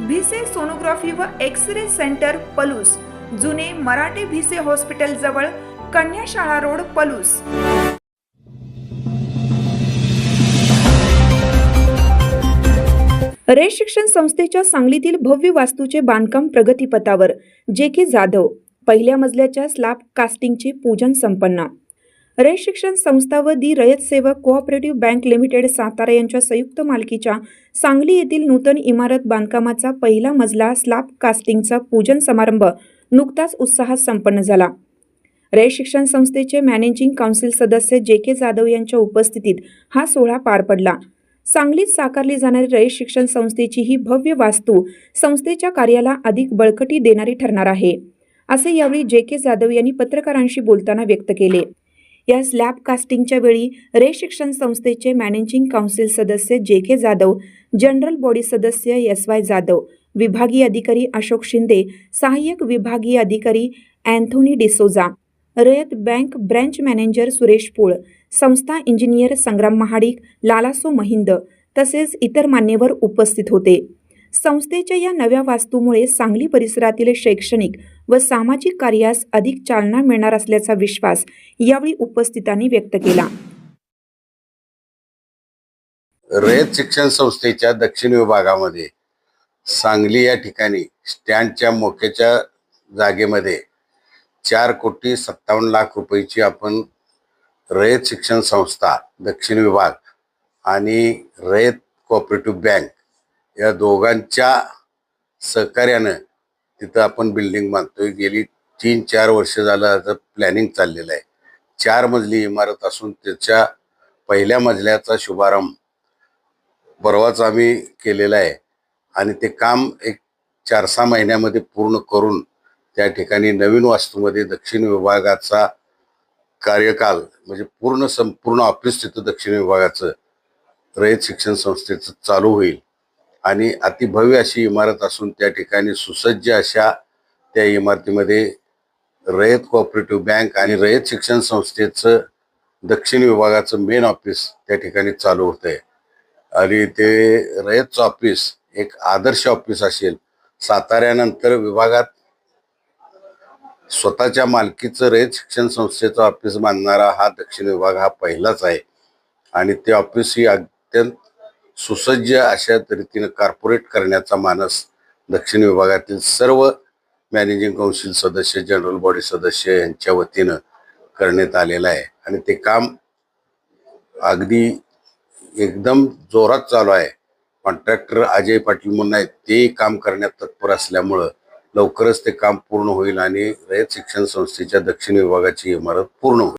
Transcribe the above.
Bhise sonography व X ray centre Palus. जुने Marathe Bhise hospital जवळ कन्याशाळा रोड पलूस. रे शिक्षण संस्थेच्या सांगलीतील भव्य वास्तूचे बांधकाम प्रगतीपथावर. जे के जाधव पहिल्या मजल्याच्या स्लॅब कास्टिंगचे पूजन संपन्न. रयत शिक्षण संस्था व दी रयत सेवक कोऑपरेटिव्ह बँक लिमिटेड सातारा यांच्या संयुक्त मालकीच्या सांगली येथील नूतन इमारत बांधकामाचा पहिला मजला स्लॅब कास्टिंगचा पूजन समारंभ नुकताच उत्साहात संपन्न झाला. रयत शिक्षण संस्थेचे मॅनेजिंग काउन्सिल सदस्य जे के जाधव यांच्या उपस्थितीत हा सोहळा पार पडला. सांगलीत साकारली जाणारी रयत शिक्षण संस्थेची ही भव्य वास्तू संस्थेच्या कार्याला अधिक बळकटी देणारी ठरणार आहे असे यावेळी जे के जाधव यांनी पत्रकारांशी बोलताना व्यक्त केले. या स्लॅब कास्टिंगच्या वेळी रे शिक्षण संस्थेचे मॅनेजिंग काउन्सिल सदस्य J K Jadhav general body सदस्य एस वाय जाधव विभागीय अधिकारी अशोक शिंदे सहाय्यक विभागीय अधिकारी Anthony D'Souza Rayat bank branch manager Suresh Pol संस्था इंजिनियर संग्राम महाडिक लालासो महिंद तसेच इतर मान्यवर उपस्थित होते. संस्थेच्या या नव्या वास्तूमुळे सांगली परिसरातील शैक्षणिक व सामाजिक कार्यास अधिक चालना मिळणार असल्याचा विश्वास यावेळी उपस्थितांनी व्यक्त केला. रयत शिक्षण संस्थेच्या दक्षिण विभागामध्ये सांगली या ठिकाणी स्टँडच्या मोक्याच्या जागेमध्ये चार कोटी सत्तावन्न लाख रुपयाची आपण रयत शिक्षण संस्था दक्षिण विभाग आणि रयत कोऑपरेटिव्ह बँक या दोघांच्या सहकार्यानं तिथं आपण बिल्डिंग बांधतोय. गेली तीन चार वर्ष झालं आता प्लॅनिंग चाललेलं आहे. चार मजली इमारत असून त्याच्या पहिल्या मजल्याचा शुभारंभ परवाच आम्ही केलेला आहे. आणि ते काम एक चार सहा महिन्यामध्ये पूर्ण करून त्या ठिकाणी नवीन वास्तूमध्ये दक्षिण विभागाचा कार्यकाल म्हणजे पूर्ण संपूर्ण ऑफिस तिथं दक्षिण विभागाचं रयत शिक्षण संस्थेचं चालू होईल. आणि अतिभव्य अशी इमारत असून त्या ठिकाणी सुसज्ज अशा त्या इमारतीमध्ये रयत कोऑपरेटिव्ह बँक आणि रयत शिक्षण संस्थेचं दक्षिण विभागाचं मेन ऑफिस त्या ठिकाणी चालू होतं आहे आणि ते रयतचं ऑफिस एक आदर्श ऑफिस असेल. साताऱ्यानंतर विभागात स्वतःच्या मालकीचं रयत शिक्षण संस्थेचं ऑफिस बांधणारा हा दक्षिण विभाग हा पहिलाच आहे. आणि ते ऑफिस ही अत्यंत सुसज्ज अशा रीतीनं कॉर्पोरेट करण्याचा मानस दक्षिण विभागातील सर्व मॅनेजिंग काउन्सिल सदस्य जनरल बॉडी सदस्य यांच्या वतीनं करण्यात आलेलं आहे. आणि ते काम अगदी एकदम जोरात चालू आहे. कॉन्ट्रॅक्टर अजय पाटील म्हणून आहेत ते काम करण्यात तत्पर असल्यामुळं लवकरच ते काम पूर्ण होईल आणि रयत शिक्षण संस्थेच्या दक्षिण विभागाची इमारत पूर्ण होईल.